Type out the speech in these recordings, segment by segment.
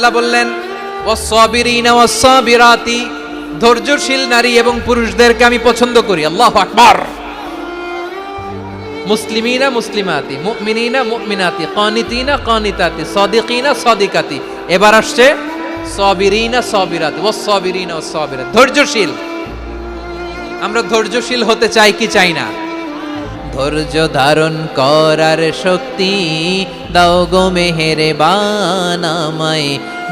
আল্লাহ বললেন ধৈর্যশীল নারী এবং পুরুষদেরকে আমি পছন্দ করি। আল্লাহু আকবার। মুসলিমিনা মুসলিমাতি, মুমিনিনা মুমিনাতি, কানিতিনা কানিতাতি, সাদিকিনা সাদিকাতি। এবার আসছে সাবিরিনা সাবিরাতি, ওয়াসসাবিরিনা ওয়াসসাবিরাত। ধৈর্যশীল। আমরা ধৈর্যশীল হতে চাই কি চাই না? ধৈর্য ধারণ করার শক্তি। দাও গো মেহেরে বান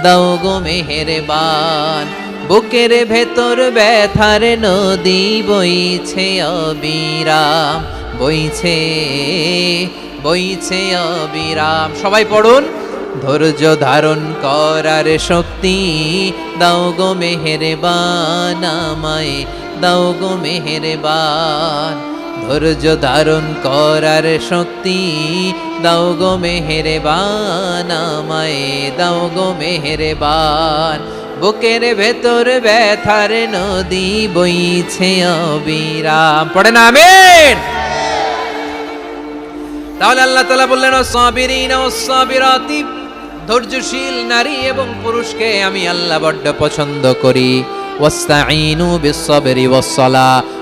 দাও গো মেহেরে বান বুকের ভেতর ব্যথার নদী বইছে অবিরাম, বইছে বইছে অবিরাম। সবাই পড়ুন। ধৈর্য ধারণ করার শক্তি। দাও গো মেহেরে বান আমায়, দাও গো মেহেরে বান ধৈর্য ধারণ করার শক্তি। দাও গো মেহেরে বান আমায় দাও গো মেহেরে বান বুকের ভেতর ব্যথার নদী বইছে অবিরাম। পড়ে না তাহলে আল্লাহ তালা বললেন, ও সাবিরিন, ও সাবিরাতি, ধৈর্যশীল নারী এবং পুরুষকে আমি আল্লাহ বড্ড পছন্দ করি। ওয়াস্তাঈনু বিসসাবরি ওয়াসসালা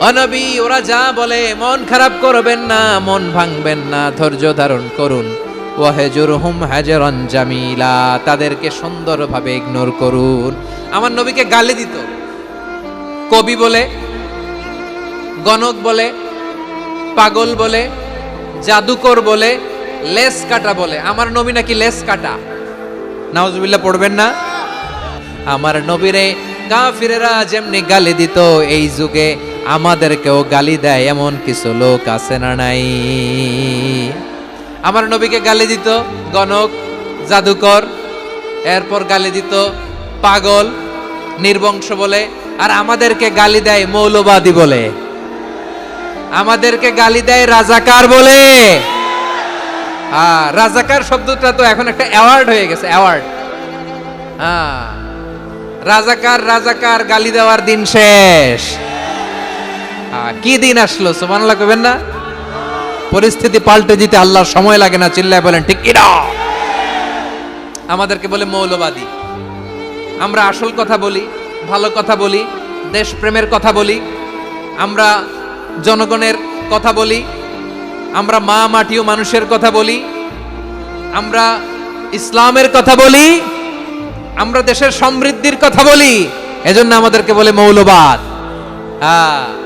অনবী, ওরা যা বলে, মন খারাপ করবেন না, মন ভাঙবেন না, ধৈর্য ধারণ করুন। ওয়াহেজুরহুম হাজরান জামিলা, তাদেরকে সুন্দরভাবে ইগনোর করুন। আমার নবীকে গালি দিত। কবি বলে, গণক বলে, পাগল বলে, জাদুকর বলে, লেস কাটা বলে। আমার নবী নাকি লেস কাটা? নাউজুবিল্লাহ, পড়বেন না? আমার নবীরে কাফিরেরা যেমনি গালি দিত, এই যুগে আমাদেরকেও গালি দেয় এমন কিছু লোক আছে না নাই? আমার নবীকে গালি দিত গণক, জাদুকর, এরপর গালি দিত পাগল, নির্বংশ বলে, আর আমাদেরকে গালি দেয় মৌলবাদী বলে। আমাদেরকে গালি দেয় রাজাকার বলে। হ্যাঁ রাজাকার শব্দটা তো এখন একটা অ্যাওয়ার্ড হয়ে গেছে অ্যাওয়ার্ড হ্যাঁ রাজাকার রাজাকার, গালি দেওয়ার দিন শেষ। কি দিন আসলো? সুবহানাল্লাহ কবেন না? পরিস্থিতি পাল্টে দিতে আল্লাহর সময় লাগে না, চিল্লায় বলেন, ঠিক আমাদেরকে বলে মৌলবাদী। আমরা আসল কথা বলি, ভালো কথা বলি, দেশপ্রেমের কথা বলি, আমরা জনগণের কথা বলি, আমরা মা মাটি ও মানুষের কথা বলি, আমরা ইসলামের কথা বলি, আমরা দেশের সমৃদ্ধির কথা বলি, এজন্য আমাদেরকে বলে মৌলবাদ। হ্যাঁ।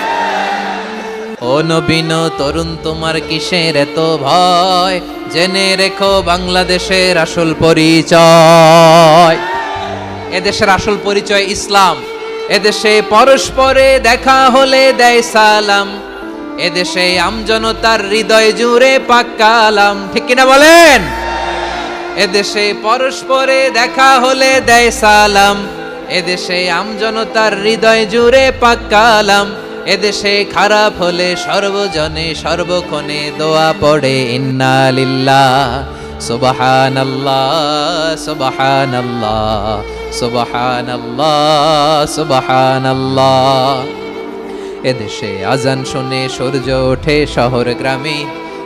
ও নবীন তরুণ, তোমার কিসের এত ভয়? জেনে রেখো বাংলাদেশের আসল পরিচয়। এদেশের আসল পরিচয় ইসলাম। এদেশে পরস্পরে দেখা হলে দেয় সালাম। এদেশে আমজনতার হৃদয় জুড়ে পাক্কালাম ঠিক কিনা বলেন? এদেশে পরস্পরে দেখা হলে দেয় সালাম। এদেশে আমজনতার হৃদয় জুড়ে পাক্কালাম এদেশে খারাপ হলে সর্বজনে সর্বক্ষণে দোয়া পড়ে, ইন্না আল্লাহ সুবহানাল্লাহ সুবহানাল্লাহ সুবহানাল্লাহ সুবহানাল্লাহ। এদেশে আজান শুনে সূর্য ওঠে শহর গ্রামে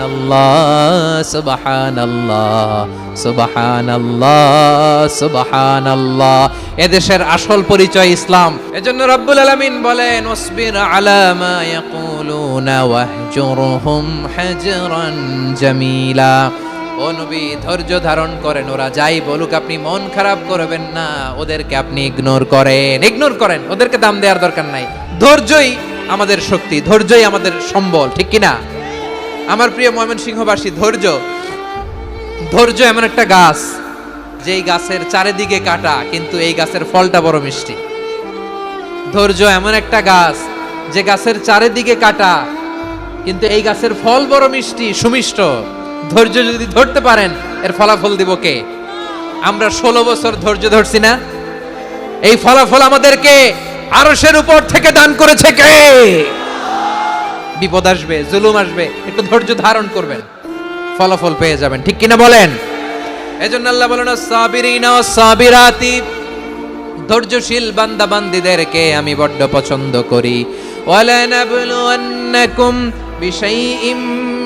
আল্লাহ আল্লাহ আল্লাহ এদেশের আসল পরিচয় ইসলাম। এজন্য রব্বুল আলামিন বলেন ও নবী, ধৈর্য ধারণ করেন। ওরা যাই বলুক, আপনি মন খারাপ করবেন না। ওদেরকে আপনি ইগনোর করেন। ইগনোর করেন। ওদেরকে দাম দেওয়ার দরকার নাই। ধৈর্যই আমাদের শক্তি, ধৈর্যই আমাদের সম্বল, ঠিক কিনা? আমার প্রিয় ময়মনসিংহবাসী, ধৈর্য। ধৈর্য এমন একটা গাছ, যেই গাছের চারিদিকে কাটা, কিন্তু এই গাছের ফলটা বড় মিষ্টি। ধৈর্য এমন একটা গাছ, যে গাছের চারিদিকে কাটা, কিন্তু এই গাছের ফল বড় মিষ্টি, সুমিষ্ট। ধৈর্য যদি ধরতে পারেন, এর ফলাফল দিব কে? আমরা ষোলো বছর ধৈর্য ধরছি না। এই ফলাফল আমাদেরকে আরসের উপর থেকে দান করেছে কে? বিপদ আসবে, জুলুম আসবে, একটু ধৈর্য ধারণ করবেন। ফলাফল পেয়ে যাবেন, ঠিক কিনা বলেন? এজন্য আল্লাহ বলেন, সাবিরিনা সাবিরাতি, ধৈর্যশীল বান্দা বান্দিদেরকে আমি বড্ড পছন্দ করি। ওয়ালানাবলুয়ান্নাকুম বিশাইইম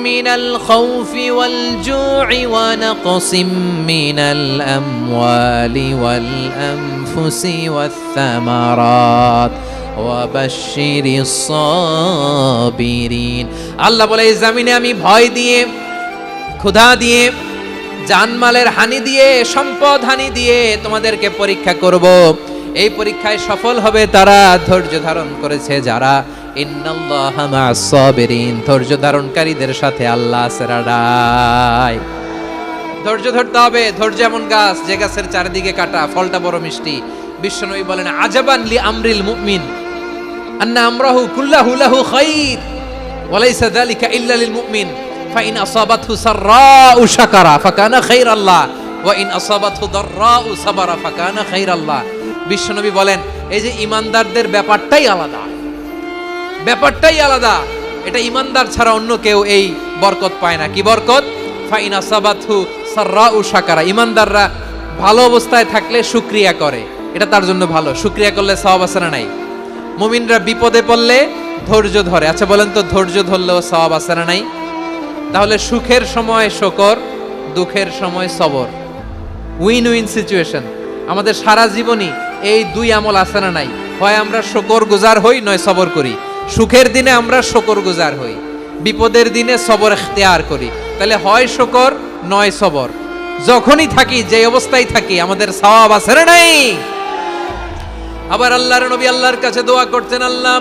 মিনাল খাউফি ওয়াল জু'i ওয়া নাকসিম মিনাল আমওয়ালি ওয়াল আনফুসি ওয়াবাশশিরিস সাবিরিন আল্লাহ বলে, এই জমিনে আমি ভয় দিয়ে, ক্ষুধা দিয়ে, জানমালের হানি দিয়ে, সম্পদ হানি দিয়ে তোমাদেরকে পরীক্ষা করব। এই পরীক্ষায় সফল হবে তারা, ধৈর্য ধারণ করেছে যারা। ধৈর্য ধারণকারীদের সাথে আল্লাহ সেরাডায় ধৈর্য ধরতে হবে, ধৈর্য এমন গাছ যে গাছের চারিদিকে কাটা, ফলটা বড় মিষ্টি। বিশ্বনবী বলেন, আজাবান লি আমরিল মুমিন। আন্না আমরাহু কুল্লাহু লাহু খাইর ওয়ালাইসা যালিকা ইল্লা লিল মুমিন ফাইন আসাবাতহু সাররাউ শাকারা ফাকানা খাইরাল্লাহ ওয়া ইন আসাবাতহু দাররাউ সাবারা ফাকানা খাইরাল্লাহ বিশ্বনবী বলেন, এই যে ইমানদারদের ব্যাপারটাই আলাদা। ব্যাপারটাই আলাদা। এটা ইমানদার ছাড়া অন্য কেউ এই বরকত পায় না। কি বরকত? ফাইন আসাবাতহু সাররাউ শাকারা। ইমানদাররা ভালো অবস্থায় থাকলে শুকরিয়া করে। এটা তার জন্য ভালো। শুকরিয়া করলে সওয়াব আছে না নাই? মুমিনরা বিপদে পড়লে ধৈর্য ধরে। আচ্ছা বলেন তো, ধৈর্য ধরলেও সওয়াব আছে না নাই? তাহলে সুখের সময় শকর, দুঃখের সময় সবর। উইন উইন সিচুয়েশন আমাদের সারা জীবনই এই দুই আমল আছে না নাই? হয় আমরা শকর গুজার হই, নয় সবর করি। সুখের দিনে আমরা শকর গুজার হই। বিপদের দিনে সবর এখতিয়ার করি। তাহলে হয় শকর, নয় সবর। যখনই থাকি যে অবস্থায় থাকি, আমাদের সওয়াব আছে না নাই? আবার আল্লাহর নবী আল্লাহর কাছে দোয়া করতেন আল্লাহ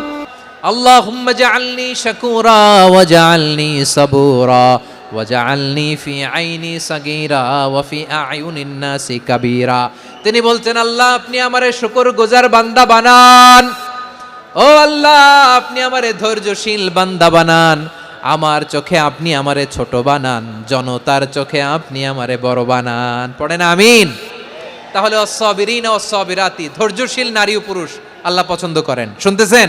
اللهم اجعلني شكورا واجعلني صبورا واجعلني في عيني صغيرا وفي اعين الناس كبيرا তিনি বলছেন আল্লাহ আপনি আমারে শুকর গুজার বান্দা বানান ও আল্লাহ আপনি আমারে ধৈর্যশীল বান্দা বানান আমার চোখে আপনি আমারে ছোট বানান জনতার চোখে আপনি আমারে বড় বানান পড়েন আমিন তাহলে অসবিরিন অসবিরাতি ধৈর্যশীল নারী ও পুরুষ আল্লাহ পছন্দ করেন। শুনতেছেন?